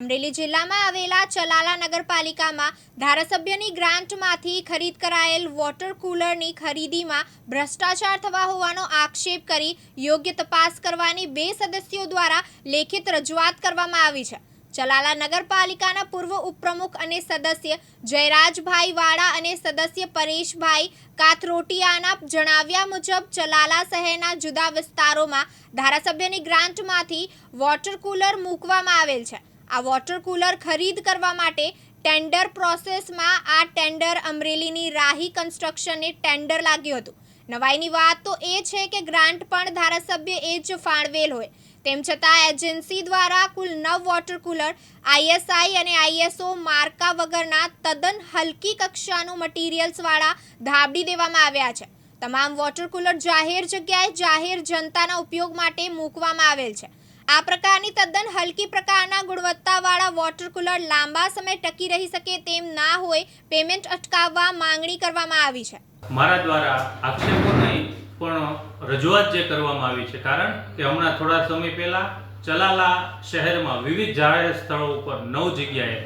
અમરેલી જિલ્લામાં આવેલા ચલાલા નગરપાલિકામાં ધારાસભ્યની ગ્રાન્ટમાંથી ખરીદ કરાયેલ વોટર કુલરની ખરીદીમાં ભ્રષ્ટાચાર થવા હોવાનો આક્ષેપ કરી યોગ્ય તપાસ કરવાની બે સદસ્યો દ્વારા લેખિત રજૂઆત કરવામાં આવી છે. ચલાલા નગરપાલિકાના પૂર્વ ઉપપ્રમુખ અને સદસ્ય જયરાજભાઈ વાળા અને સદસ્ય પરેશભાઈ કાથરોટિયાના જણાવ્યા મુજબ, ચલાલા શહેરના જુદા વિસ્તારોમાં ધારાસભ્યની ગ્રાન્ટમાંથી વોટર કુલર મૂકવામાં આવેલ છે. આ વોટર કુલર ખરીદ કરવા માટે ટેન્ડર પ્રોસેસમાં આ ટેન્ડર અમરેલીની રાહી કન્સ્ટ્રક્શનને ટેન્ડર લાગ્યું હતું. નવાઈની વાત તો એ છે કે ગ્રાન્ટ પણ ધારાસભ્ય એ જ ફાળવેલ હોય. તેમ છતાં એજન્સી દ્વારા કુલ નવ વોટર કુલર આઈએસઆઈ અને આઈએસઓ માર્કા વગરના તદ્દન હલકી કક્ષાનું મટીરિયલ્સવાળા ધાબડી દેવામાં આવ્યા છે. તમામ વોટર કુલર જાહેર જગ્યાએ જાહેર જનતાના ઉપયોગ માટે મૂકવામાં આવેલ છે. આ પ્રકારની તદ્દન હલકી પ્રકારના ગુણવત્તાવાળા વોટર કુલર લાંબા સમય ટકી રહી શકે તેમ ના હોય પેમેન્ટ અટકાવવા માંગણી કરવામાં આવી છે. મારા દ્વારા આક્ષેપો નહીં પણ રજૂઆત જે કરવામાં આવી છે, કારણ કે હમણાં થોડા સમય પહેલા ચલાલા શહેરમાં વિવિધ જાહેર સ્થળો ઉપર નવ જગ્યાએ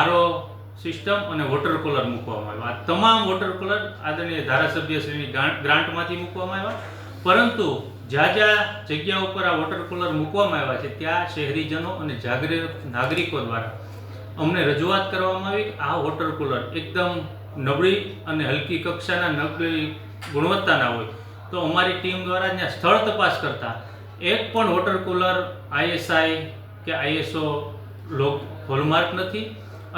આરો સિસ્ટમ અને વોટર કુલર મૂકવામાં આવ્યા. આ તમામ વોટર કુલર આદરણીય ધારાસભ્યશ્રીની ગ્રાન્ટ ગ્રાન્ટમાંથી મૂકવામાં આવ્યા. પરંતુ જ્યાં જ્યાં જગ્યા ઉપર આ વોટર કુલર મૂકવામાં આવ્યા છે, ત્યાં શહેરીજનો અને જાગૃત નાગરિકો દ્વારા અમને રજૂઆત કરવામાં આવી આ વોટર કુલર એકદમ નબળી અને હલકી કક્ષાના નબળી ગુણવત્તાના હોય. તો અમારી ટીમ દ્વારા ત્યાં સ્થળ તપાસ કરતા એક પણ વોટર કુલર આઈએસઆઈ કે આઈએસઓ લોક હોલમાર્ક નથી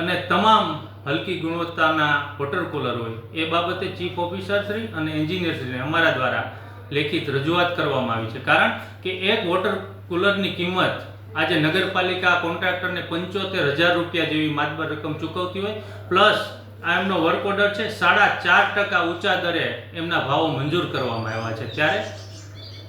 અને તમામ હલકી ગુણવત્તાના વોટર કુલર હોય. એ બાબતે ચીફ ઓફિસર શ્રી અને એન્જિનિયર શ્રીને અમારા દ્વારા લેખિત રજૂઆત કરવામાં આવી છે. કારણ કે એક વોટર કુલરની કિંમત આજે નગરપાલિકા કોન્ટ્રાક્ટરને પંચોતેર હજાર રૂપિયા જેવી માતબર રકમ ચૂકવતી હોય, પ્લસ આ એમનો વર્ક ઓર્ડર છે, સાડા ચાર ટકા ઊંચા દરે એમના ભાવો મંજૂર કરવામાં આવ્યા છે. ત્યારે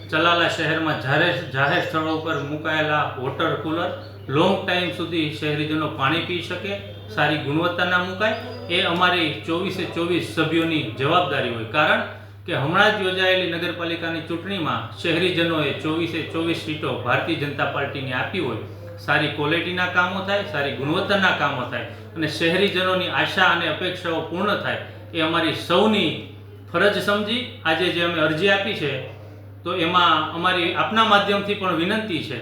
ચલાલા શહેરમાં જાહેર જાહેર સ્થળો ઉપર મુકાયેલા વોટર કુલર લોંગ ટાઈમ સુધી શહેરીજનો પાણી પી શકે, સારી ગુણવત્તાના મુકાય, એ અમારી ચોવીસે ચોવીસ સભ્યોની જવાબદારી હોય. કારણ કે હમણાં જ યોજાયેલી નગરપાલિકાની ચૂંટણીમાં શહેરીજનોએ ચોવીસે ચોવીસ સીટો ભારતીય જનતા પાર્ટીને આપી હોય, સારી ક્વોલિટીના કામો થાય, સારી ગુણવત્તાના કામો થાય અને શહેરીજનોની આશા અને અપેક્ષાઓ પૂર્ણ થાય, એ અમારી સૌની ફરજ સમજી, આજે જે અમે અરજી આપી છે, તો એમાં અમારી આપના માધ્યમથી પણ વિનંતી છે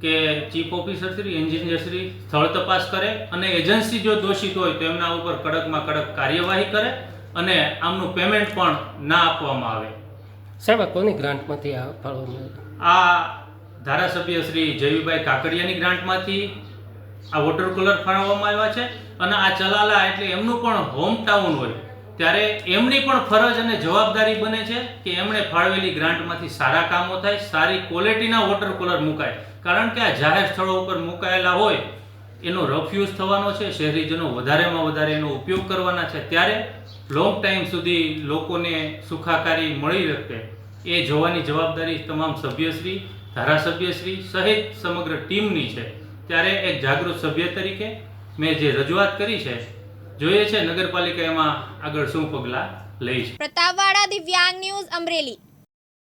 કે chief officer Shri, engineer Shri સ્થળ તપાસ કરે અને એજન્સી જો દોષિત હોય તો એમના ઉપર કડકમાં કડક કાર્યવાહી કરે અને આમનું પેમેન્ટ પણ ના આપવામાં આવે. સાહેબ કોની ગ્રાન્ટમાંથી આ ફાળવવામાં? આ ધારાસભ્ય શ્રી જયવીભાઈ કાકડિયાની ગ્રાન્ટમાંથી આ વોટર કુલર ફાળવવામાં આવ્યા છે અને આ ચલાલા એટલે એમનું પણ હોમ ટાઉન હોય. ત્યારે એમની પણ ફરજ અને જવાબદારી બને છે કે એમણે ફાળવેલી ગ્રાન્ટમાંથી સારા કામો થાય સારી ક્વોલિટીના વોટર કુલર મુકાય. કારણ કે આ જાહેર સ્થળો ઉપર મુકાયેલા હોય એનો રફ યુઝ થવાનો છે, શહેરીજનો વધારેમાં વધારે એનો ઉપયોગ કરવાના છે, ત્યારે લોંગ ટાઈમ સુધી લોકોને સુખાકારી મળી રહે એ જોવાની જવાબદારી તમામ સભ્યશ્રી, ધારાસભ્યશ્રી સહિત સમગ્ર ટીમની છે. ત્યારે એક જાગૃત સભ્ય તરીકે મેં જે રજૂઆત કરી છે, જોઈએ છે નગરપાલિકા એમાં આગળ શું પગલાં લઈ છે. પ્રતાપવાડા દિવ્યાંગ ન્યૂઝ અમરેલી.